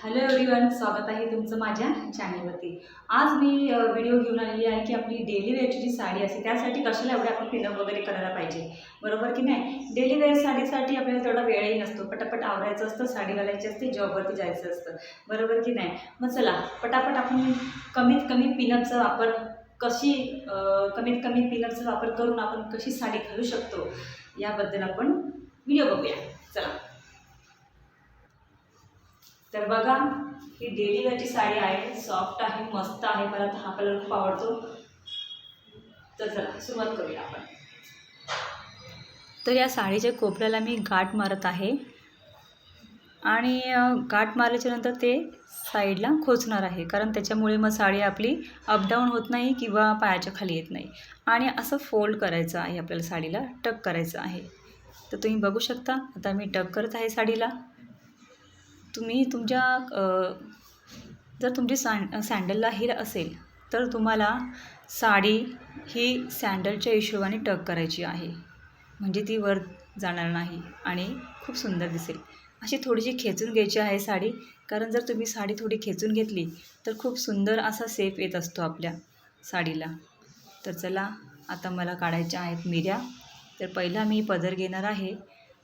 Hello everyone स्वागत आहे तुमचं माझ्या चॅनलवरती आज मी व्हिडिओ घेऊन आलेली आहे की आपली डेली वेअरची जी साडी असते त्यासाठी कशाला एवढे आपण पिनअप वगैरे करायला पाहिजे? बरोबर की नाही? डेली वेअर साडीसाठी आपल्याला तेवढा वेळही नसतो. पटापट आवरायचं असतं साडी घालायची असते जॉबवरती जायचं असतं. बरोबर की नाही? मग चला पटापट आपण कमीत कमी पिनअपचा वापर कशी कमीत कमी पिनअपचा वापर करून आपण कशी साडी घालू शकतो? याबद्दल आपण व्हिडिओ बघूया चला तर बघा ही डेली वेअरची साडी आहे सॉफ्ट आहे मस्त आहे मला तर हा कलर खूप आवडतो. तर चला सुरुवात करूया आपण. तर या साडीच्या कोपऱ्याला मी गाठ मारत आहे. आणि गाठ मारल्याच्यानंतर ते साईडला खोचणार आहे कारण त्याच्यामुळे मग साडी आपली अपडाऊन होत नाही किंवा पायाच्या खाली येत नाही. आणि असं फोल्ड करायचं आहे आपल्याला साडीला टक करायचं आहे. तर तुम्ही बघू शकता आता मी टक करत आहे साडीला. तुम्ही तुमच्या जर तुमची सँड सँडलला हिल असेल तर तुम्हाला साडी ही सँडलच्या हिशोबाने टक करायची आहे. म्हणजे ती वर जाणार नाही आणि खूप सुंदर दिसेल. अशी थोडीशी खेचून घ्यायची आहे साडी. कारण जर तुम्ही साडी थोडी खेचून घेतली तर खूप सुंदर असा सेफ येत असतो आपल्या साडीला. तर चला आता मला काढायच्या आहेत मिऱ्या. तर पहिला मी पदर घेणार आहे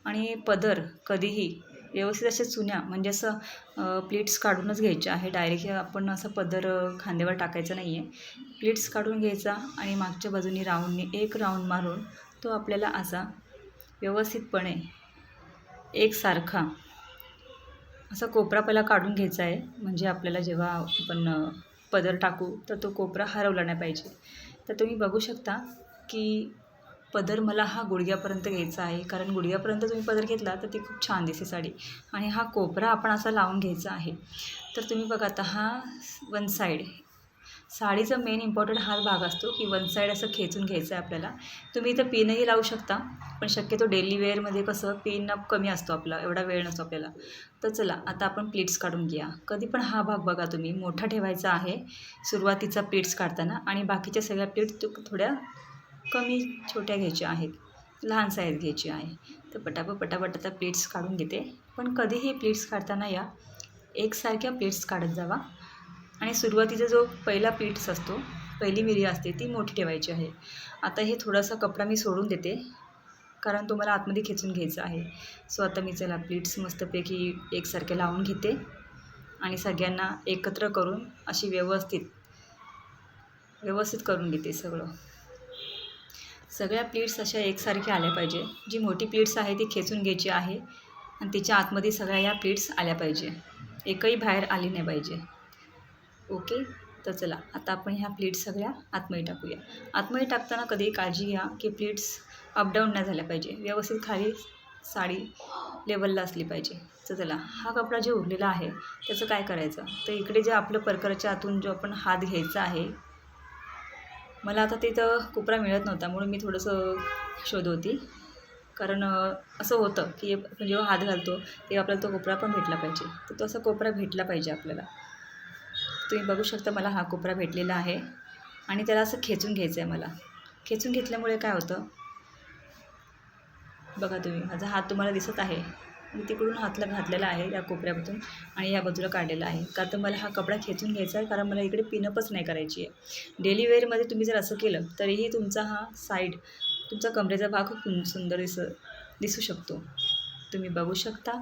आणि पदर कधीही व्यवस्थित अशा चुन्या म्हणजे असं प्लेट्स काढूनच घ्यायच्या आहे. डायरेक्ट आपण असं पदर खांद्यावर टाकायचं नाही आहे प्लेट्स काढून घ्यायचा आणि मागच्या बाजूनी राऊंडने एक राऊंड मारून तो आपल्याला असा व्यवस्थितपणे एकसारखा असा कोपरा पहिला काढून घ्यायचा आहे. म्हणजे आपल्याला जेव्हा आपण पदर टाकू तर तो कोपरा हरवला नाही पाहिजे. तर तुम्ही बघू शकता की पदर मला हा गुडघ्यापर्यंत घ्यायचा आहे. कारण गुडघ्यापर्यंत तुम्ही पदर घेतला तर ती खूप छान दिसते साडी. आणि हा कोपरा आपण असा लावून घ्यायचा आहे. तर तुम्ही बघा आता हा वन साईड साडीचा मेन इम्पॉर्टंट हा भाग असतो की वन साईड असं खेचून घ्यायचं आहे आपल्याला. तुम्ही इथं पिनही लावू शकता पण शक्यतो डेली वेअरमध्ये कसं पिन कमी असतो आपला एवढा वेळ नसतो आपल्याला. तर चला आता आपण प्लीट्स काढून घ्या कधी पण हा भाग बघा तुम्ही मोठा ठेवायचा आहे सुरुवातीचा प्लीट्स काढताना. आणि बाकीच्या सगळ्या प्लीट्स थोड्या कमी छोट्या घ्यायच्या आहेत लहान साईज घ्यायची आहे. तर पटापट पटापट आता प्लेट्स काढून घेते. पण कधीही प्लेट्स काढताना या एकसारख्या प्लेट्स काढत जावा. आणि सुरुवातीचा जो पहिला प्लेट्स असतो पहिली मिरी असते ती मोठी ठेवायची आहे. आता हे थोडासा कपडा मी सोडून देते कारण तो मला आतमध्ये खेचून घ्यायचा आहे. सो आता मी चला प्लेट्स मस्तपैकी एकसारखे लावून घेते. आणि सगळ्यांना एकत्र करून अशी व्यवस्थित व्यवस्थित करून घेते सगळं. सगळ्या प्लेट्स अशा एकसारख्या आल्या पाहिजे. जी मोठी प्लेट्स आहे ती खेचून घ्यायची आहे आणि तिच्या आतमध्ये सगळ्या या प्लेट्स आल्या पाहिजे. एकही बाहेर आली नाही पाहिजे. ओके? तर चला आता आपण ह्या प्लेट्स सगळ्या आतमध्ये टाकूया. आतमध्ये टाकताना कधी काळजी घ्या की प्लेट्स अपडाऊन नाही झाल्या पाहिजे. व्यवस्थित खाली साडी लेवलला असली पाहिजे. तर चला हा कपडा जे उरलेला आहे त्याचं काय करायचं? तर इकडे जे आपलं परकराच्या आतून जो आपण हात घ्यायचा आहे मला आता तिथं कोपरा मिळत नव्हता म्हणून मी थोडंसं शोध होती कारण असं होतं की आपण जेव्हा हात घालतो तेव्हा आपल्याला तो कोपरा पण भेटला पाहिजे. तर तो असा कोपरा भेटला पाहिजे आपल्याला. तुम्ही बघू शकता मला हा कोपरा भेटलेला आहे. आणि त्याला असं खेचून घ्यायचं आहे मला. खेचून घेतल्यामुळे काय होतं? बघा तुम्ही माझा हात तुम्हाला दिसत आहे. मी तिकडून हातला घातलेला आहे या कोपऱ्यामधून आणि या बाजूला काढलेला आहे. का तर मला हा कपडा खेचून घ्यायचा आहे कारण मला इकडे पिनअपच नाही करायची आहे. डेली वेअरमध्ये तुम्ही जर असं केलं तरीही तुमचा हा साईड तुमचा कमरेचा भाग खूप सुंदर दिस दिसू शकतो. तुम्ही बघू शकता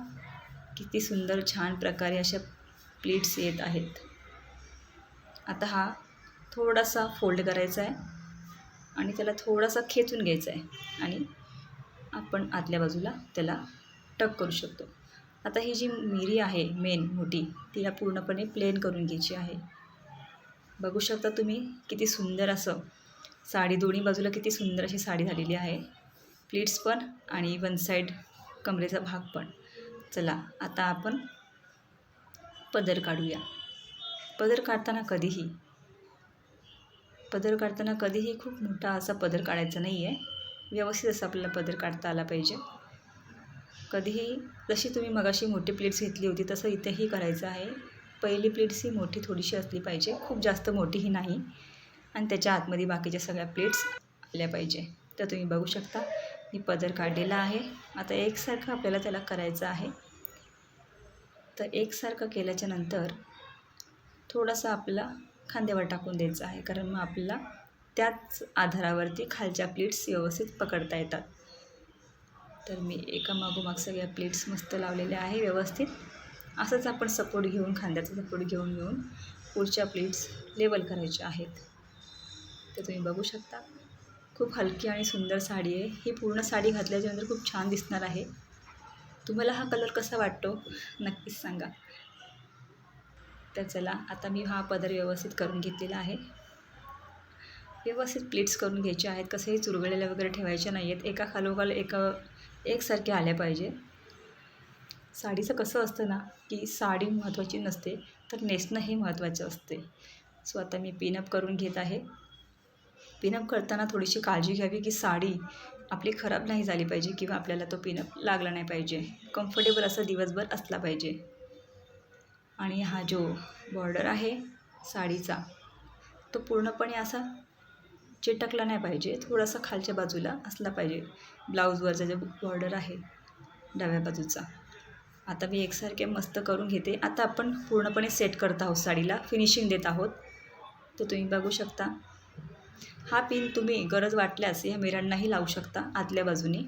किती सुंदर छान प्रकारे अशा प्लीट्स येत आहेत. आता हा थोडासा फोल्ड करायचा आहे आणि त्याला थोडासा खेचून घ्यायचा आहे आणि आपण आतल्या बाजूला त्याला टक करू शकतो. आता ही जी मिरी आहे मेन मोठी तिला पूर्णपणे प्लेन करून घ्यायची आहे. बघू शकता तुम्ही किती सुंदर असं साडी दोन्ही बाजूला किती सुंदर अशी साडी झालेली आहे. प्लीट्स पण आणि वन साईड कमरेचा भाग पण. चला आता आपण पदर काढूया. पदर काढताना कधीही पदर काढताना कधीही खूप मोठा असा पदर काढायचा नाही आहे व्यवस्थित असं आपल्याला पदर काढता आला पाहिजे. कधीही जशी तुम्ही मगाशी मोठी प्लेट्स घेतली होती तसं इथेही करायचं आहे. पहिली प्लेट्स ही मोठी थोडीशी असली पाहिजे. खूप जास्त मोठीही नाही. आणि त्याच्या आतमध्ये बाकीच्या सगळ्या प्लेट्स आल्या पाहिजे. तर तुम्ही बघू शकता मी पदर काढलेला आहे. आता एकसारखं आपल्याला त्याला करायचं आहे. तर एकसारखं केल्याच्यानंतर थोडासा आपला खांद्यावर टाकून द्यायचा आहे. कारण मग आपल्याला त्याच आधारावरती खालच्या प्लेट्स व्यवस्थित पकडता येतात. तर मी एका मागोमाग सगळ्या प्लेट्स मस्त लावलेल्या आहे व्यवस्थित. असंच आपण सपोर्ट घेऊन खांद्याचा सपोर्ट घेऊन घेऊन पुढच्या प्लेट्स लेवल करायच्या आहेत. तर तुम्ही बघू शकता खूप हलकी आणि सुंदर साडी आहे. ही पूर्ण साडी घातल्याच्यानंतर खूप छान दिसणार आहे. तुम्हाला हा कलर कसा वाटतो? नक्कीच सांगा. तर चला आता मी हा पदर व्यवस्थित करून घेतलेला आहे. व्यवस्थित प्लेट्स करून घ्यायचे आहेत. कसंही चुरगळलेल्या वगैरे ठेवायच्या नाही आहेत एका खालोखाल एका एकसारखे आल्या पाहिजे. साडीचं कसं असतं ना की साडी महत्त्वाची नसते तर नेसणं हे महत्त्वाचं असते. सो आता मी पिनअप करून घेत आहे. पिनअप करताना थोडीशी काळजी घ्यावी की साडी आपली खराब नाही झाली पाहिजे किंवा आपल्याला तो पिनअप लागला नाही पाहिजे. कम्फर्टेबल असं दिवसभर असला पाहिजे. आणि हा जो बॉर्डर आहे साडीचा तो पूर्णपणे असा चिटकला नाही पाहिजे. थोडासा खालच्या बाजूला असला पाहिजे. ब्लाऊजवरचा जो बॉर्डर आहे डाव्या बाजूचा. आता मी एकसारखे मस्त करून घेते. आता आपण पूर्णपणे सेट करत आहोत साडीला. फिनिशिंग देत आहोत. तर तुम्ही बघू शकता. हा पिन तुम्ही गरज वाटल्यास या मिरांनाही लावू शकता आतल्या बाजूनी.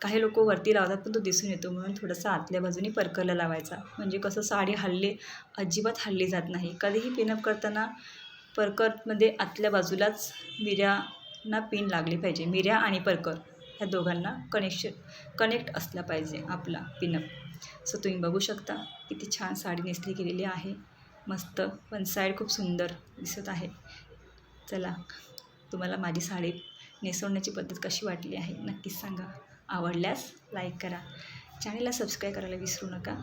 काही लोक वरती लावतात पण तो दिसून येतो. म्हणून थोडासा आतल्या बाजूने परकरला लावायचा. म्हणजे कसं साडी हल्ली अजिबात हल्ली जात नाही. कधीही पिनअप करताना परकरमध्ये आतल्या बाजूलाच मिऱ्यांना पिन लागली पाहिजे. मिऱ्या आणि परकर ह्या दोघांना कनेक्शन कनेक्ट असला पाहिजे आपला पिनअप सो तुम्ही बघू शकता किती छान साडी नेसली गेलेली आहे. मस्त पण साईड खूप सुंदर दिसत आहे. चला तुम्हाला माझी साडी नेसवण्याची पद्धत कशी वाटली आहे नक्कीच सांगा. आवडल्यास लाईक करा. चॅनलला सबस्क्राईब करायला विसरू नका.